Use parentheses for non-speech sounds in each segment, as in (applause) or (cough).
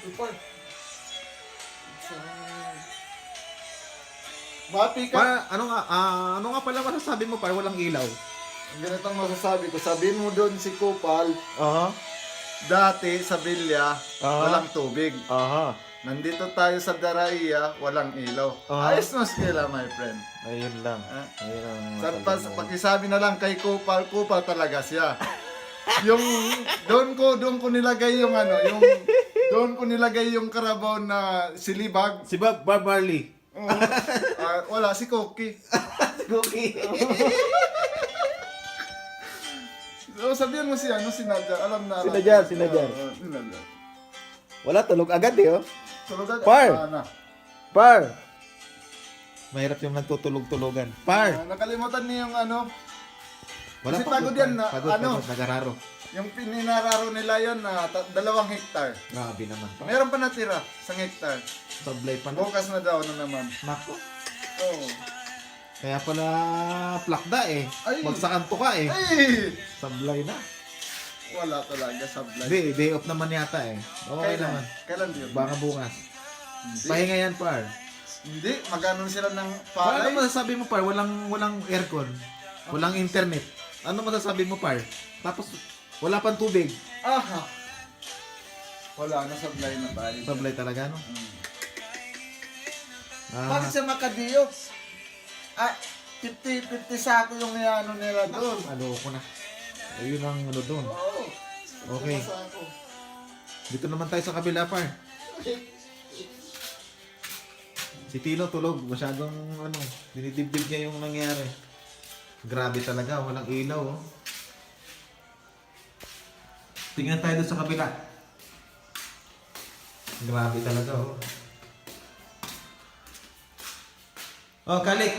Super. Mapi ka. Pa, ano nga, ah, ano nga pala masasabi mo pa, walang ilaw? Ang ganitong masasabi ko, sabihin mo doon si Kupal, Aha. dati sa Bilya, Ah. walang tubig. Aha. Nandito tayo sa Daraiya, walang ilaw. Ah. Ayos mo sila, my friend. Ayun lang. Ah. Ayun ang Sa, pas, na lang kay Kupal, Kupal talaga siya. yung doon ko doon ko nilagay yung ano, yung doon ko nilagay yung karabaw na silibag. Si Bob, Bob Marley. Oo. Ah, wala si Koki. (laughs) Cookie. So, sabihan mo si ano si Nadia, alam na. Si Nadia, si oo, si Nadia. Wala, tulog agad eh, oh. Tulog agad. Par! Ah, na. Par! Mahirap yung nagtutulog-tulogan. Par! Ah, nakalimutan niyo yung ano, Wala Kasi pa, pagod par. yan na, Pagod, ano? pagod, nagararo. yung pininararo nila yon na ta- dalawang hektar. Grabe naman pa. Meron pa natira sa hektar. Sablay pa na. Bukas na daw na naman. Nako. Oo. Kaya pala plakda eh. Ay. Magsakanto ka eh. Ay! Sablay na. Wala talaga sa vlog. Hindi, day off naman yata eh. Okay Kailan? naman. Kailan yun? Baka bukas. Hindi. Pahinga yan, par. Hindi. Magano sila ng Paano palay? masasabi mo, par? Walang, walang aircon. Walang internet. Ano masasabi mo, par? Tapos, wala pang tubig. Aha. Wala na sablay na tayo. Sablay talaga, no? Hmm. Ah, Bakit sa Makadiyo? Ah, 50-50 sako yung ano nila doon. Aloko na. Ayun ang ano doon. Oo. Okay. Dito naman tayo sa kabila, par. Si Tilo tulog. Masyadong, ano, dinidibdib niya yung nangyari. Grabe talaga. Walang ilaw, oh. Tingnan tayo doon sa kabila. Grabe talaga, oh. Oh, Kalik.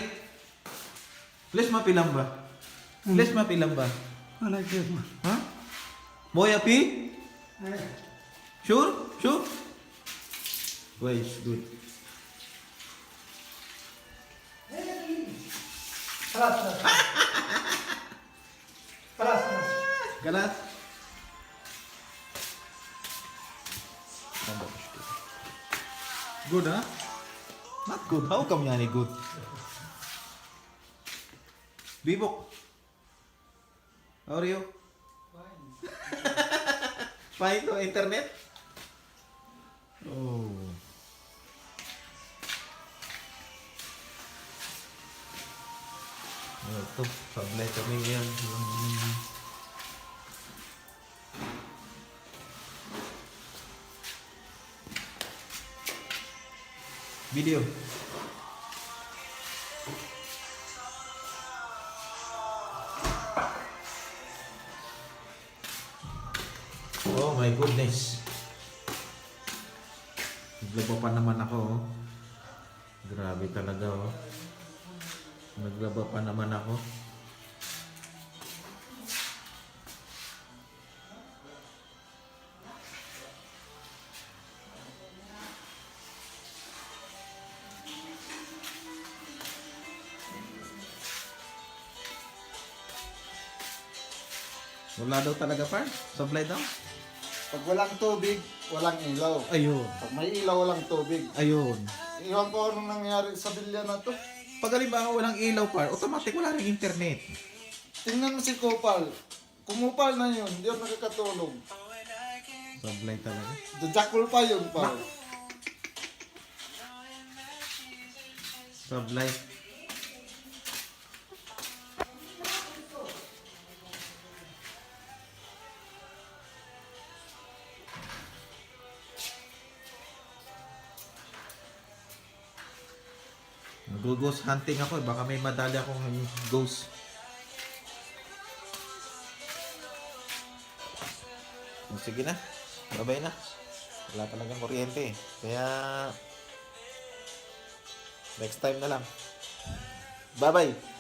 Please mapilang ba? Please mapilang ba? Ha? Moya pi? Sure? Sure? Wait, good. Galas? Good, huh? Not good. How come yan good? Bibok. How are you? (laughs) Fine to internet? Oh. Oh, ito, sablay kami yan. Mm. Video. Oh my goodness. Naglaba pa naman ako, oh. Grabe talaga, oh. Naglaba pa naman ako. Wala daw talaga par. Sablay daw. Pag walang tubig, walang ilaw. Ayun. Pag may ilaw, walang tubig. Ayun. Iwan ko anong nangyari sa bilya na to. Pag halimbawa walang ilaw par, automatic wala ring internet. Tingnan mo si Kupal. Kumupal na yun, hindi ako nakakatulog. Sablay talaga. Dajakul pa yun pa. Sablay. Nag-ghost hunting ako eh. Baka may madali akong ghost. Sige na. Babay na. Wala talagang kuryente eh. Kaya next time na lang. Bye-bye.